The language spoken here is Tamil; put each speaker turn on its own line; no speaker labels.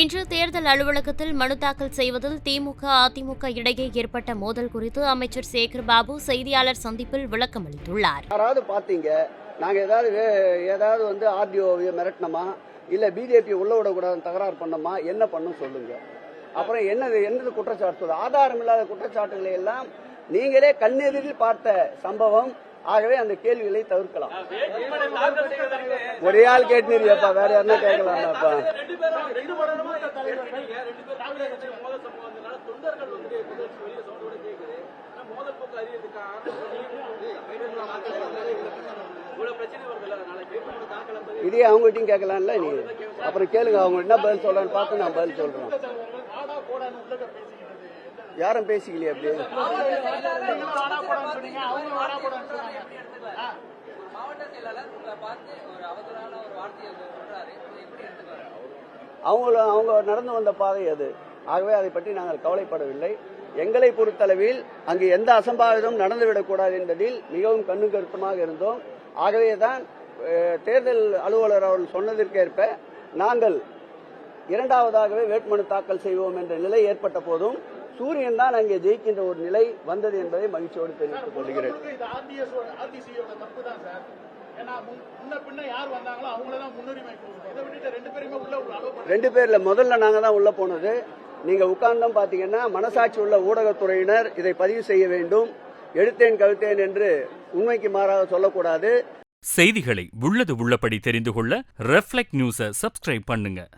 இன்று தேர்தல் அலுவலகத்தில் மனு தாக்கல் செய்வதில் திமுக அதிமுக இடையே ஏற்பட்ட மோதல் குறித்து அமைச்சர் சேகர் பாபு செய்தியாளர் சந்திப்பில் விளக்கம் அளித்துள்ளார்.
யாராவது பார்த்தீங்க நாங்க ஏதாவது ஏதாவது வந்து ஆர்டிஓ மிரட்டினோமா? இல்ல பிஜேபி உள்ள விடக்கூடாதுன்னு தகராறு பண்ணோமா? என்ன பண்ணும் சொல்லுங்க. அப்புறம் என்னது என்னது குற்றச்சாட்டு ஆதாரம் இல்லாத குற்றச்சாட்டுகளை எல்லாம் நீங்களே கண்ணெதிரில் பார்த்த சம்பவம். ஆகவே அந்த கேள்விகளை தவிர்க்கலாம். ஒரே ஆள் கேட்டுனிருப்பா வேற யாருன்னா கேட்கலாம்ப்பா இதே அவங்கள்ட்டையும் கேட்கலாம்ல நீ? அப்புறம் கேளுங்க அவங்க என்ன பதில் சொல்றான்னு பார்த்து நான் பதில் சொல்றேன். யாரும் பேசிக்கலையே அப்படி? அவங்கள அவங்க நடந்து வந்த பாதை அது. ஆகவே அதை பற்றி நாங்கள் கவலைப்படவில்லை. எங்களை பொறுத்தளவில் அங்கு எந்த அசம்பாவிதம் நடந்துவிடக்கூடாது என்பதில் மிகவும் கண்ணு கருத்துமாக இருந்தோம். ஆகவே தான் தேர்தல் அலுவலர் அவர்கள் சொன்னதற்கேற்ப நாங்கள் இரண்டாவதாகவே வேட்புமனு தாக்கல் செய்வோம் என்ற நிலை ஏற்பட்ட போதும் சூரியன் தான் அங்கே ஜெயிக்கின்ற ஒரு நிலை வந்தது என்பதை மகிழ்ச்சியோடு தெரிவித்துக் கொள்கிறேன்.
உங்களுக்கு இது ஆர்டிஎஸ் ஆர்டிசியோட தப்பு தான் சார். ஏன்னா முன்- முன்ன பின்ன யார் வந்தாங்களோ அவங்கள தான் முன்னுரிமை கொடுக்கணும். இதை விட்டுட்டு ரெண்டு பேருமே உள்ள உள்ள அலோவ் பண்ண
ரெண்டு பேர்ல முதல்ல நாங்க தான் உள்ள போனது. நீங்க உட்கார்ந்தோம் பாத்தீங்கன்னா மனசாட்சி உள்ள ஊடகத்துறையினர் இதை பதிவு செய்ய வேண்டும். எடுத்தேன் கவித்தேன் என்று உண்மைக்கு மாறாக சொல்லக்கூடாது.
செய்திகளை உள்ளது உள்ளபடி தெரிந்து கொள்ள ரெஃப்ளெக்ட் நியூஸை சப்ஸ்கிரைப் பண்ணுங்க.